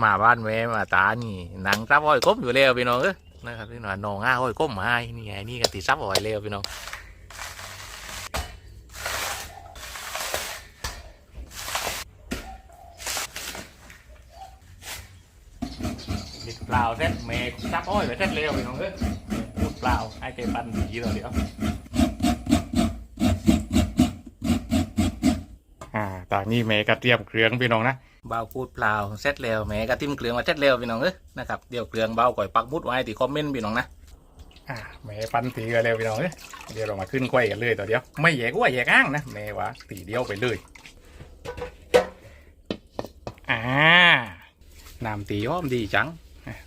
มาบ้านแม่มาตานี่หนังซับอ้อยก้มอยู่แล้วพี่น้องเอ้ยนะครับพี่น้องนองอ้าอ้อยก้มมาให้นี่ไงนี่ก็ติดซับอ้อยแล้วพี่น้องติดเปล่าเส้นเมย์ซับอ้อยไปเส้นเร็วพี่น้องเอ้ยพูดเปล่าให้เจปันดีเลยเดี๋ยวอ่าตอนนี้เมย์ก็เตรียมเครื่องพี่น้องนะ เบาพูดเปล่าเสร็จแล้วแหม่กระติ้มเกลืองมาเสร็จแล้วพี่น้องเอ้ยนะครับเดี๋ยวเกลืองเบาก่อยปักมุดไว้ที่คอมเมนต์พี่น้องนะอ่าแหม่ปันตีกันเร็วพี่น้องเอ้ยเดี๋ยวเรามาขึ้นไขว้กันเลยต่อเดียวไม่แยกว่าแยกอ้างนะแหม่วะตีเดียวไปเลยอ่าน้ำตีอ้อมดีจัง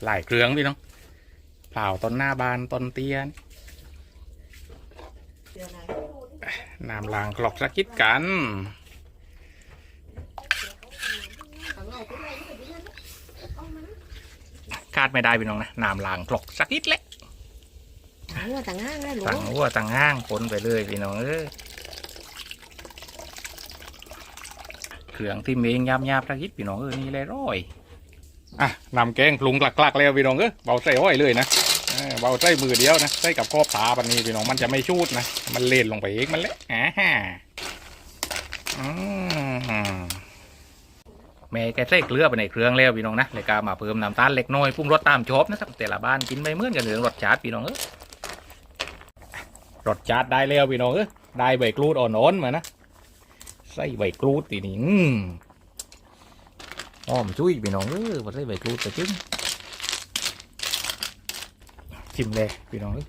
หลายเครื่องพี่น้องเปล่าต้นหน้าบานต้นเตียนเดี๋ยวไหนน้ำลางกรอกสักคิดกัน ข้างนอกเป็นไรไม่เป็นไรเอามา คาดไม่ได้พี่น้องนะน้ำลางกรอกสักนิดเล็กหัวต่างห้างได้หรือต่างหัวต่างห้างคนไปเลยพี่น้องเอ้ยเครื่องที่เมงยำยำสักนิดพี่น้องเอ้ยนี่เลยร้อยอะนำแกงปรุงกลักๆแล้วพี่น้องเอ้ยเบาใส่อ้อยเลยนะเออเบาใส่มือเดียวนะใส่กับข้อผาปันนี้พี่น้องมันจะไม่ชูดนะมันเล่นลงไปเองมันเละอ่าฮะอืม แม่แกใส่เกลือไปในเครื่องแล้วพี่น้องนะเลยกามาเพิ่มน้ำตาลเล็กน้อยปรุงรสตามชอบนะครับแต่ละบ้านกินไม่เหมือนกันเรื่องรสชาติพี่น้องเอ้ยรสชาติได้แล้วพี่น้องเอ้ยได้ใบกรูดอ่อนๆมานะใส่ใบกรูดตีนี่อืมหอมชุยพี่น้องเอ้ยพอใส่ใบกรูดไปจึ้งชิมเลยพี่น้องเอ้ย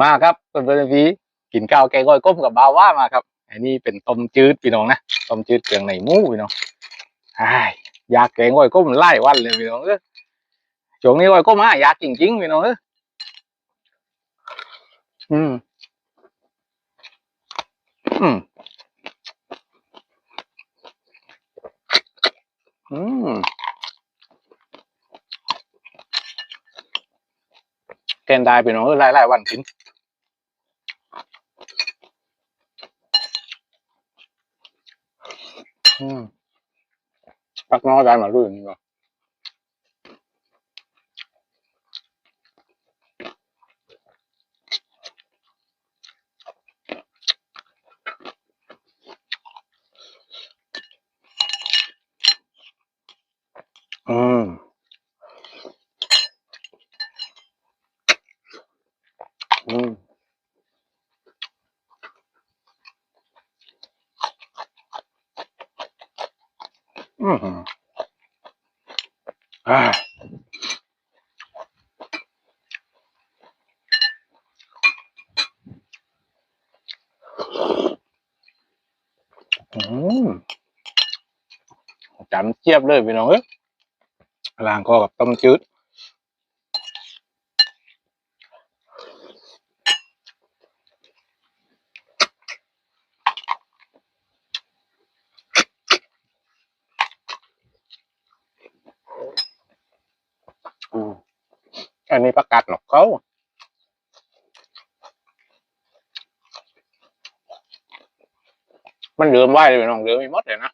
มาครับเพื่อนพี่กินข้าวแกงก้อยก้มกับบาวว่ามาครับ อันนี้เป็นต้มจืดพี่น้องนะต้มจืดเครื่องในหมูพี่น้องอ้ายยากแกงก้อยก้มไล่วันเลยพี่น้องเอ้ยช่วงนี้ก้อยก้มอะอยากจริงๆพี่น้องเอ้ยอืมอืมอืมแกงได้พี่น้องเอ้ยไล่วันกิน อืมพักน้อได้มาลื่นนี่ก็อืมอืม อืมอ่าอืมจำเจี๊ยบเลยพี่น้องเอ้ยล้างคอกับต้มจืดอืม อันนี้ประกาศหนกเขามันเหลือมไหวเลยน้องเหลือมีหมดเลยนะ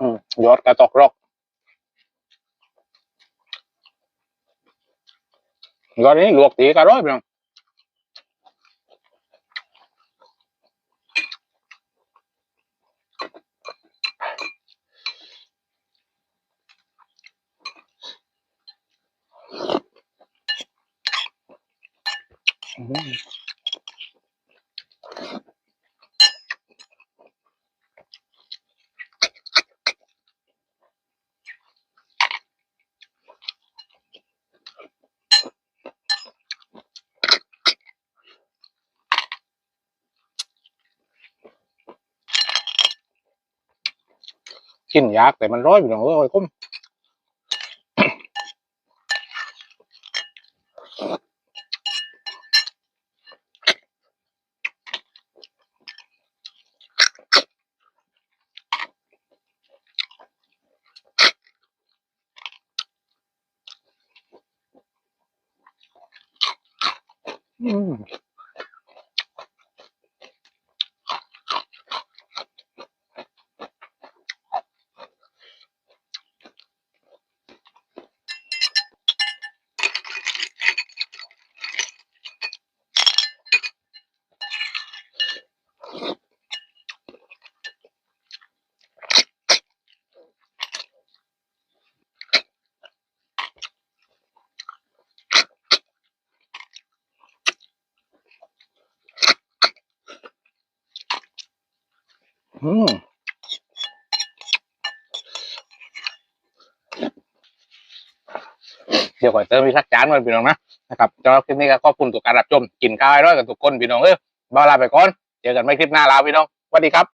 อืม ยอดกระตอกรอกยอดนี้ลวกตีกระร้อยไปน้องอืม กินยากแต่มันร้อยพี่น้องเอ้ยก้มอืม อืมเดี๋ยวขอเติมอีกสักจานมาพี่น้องนะนะครับสำหรับคลิปนี้ก็ขอบคุณทุกการรับชมกินข้าวให้ร้อยกันทุกคนพี่น้องเออบ่าลาไปก่อนเจอกันไม่คลิปหน้าลาพี่น้องสวัสดีครับ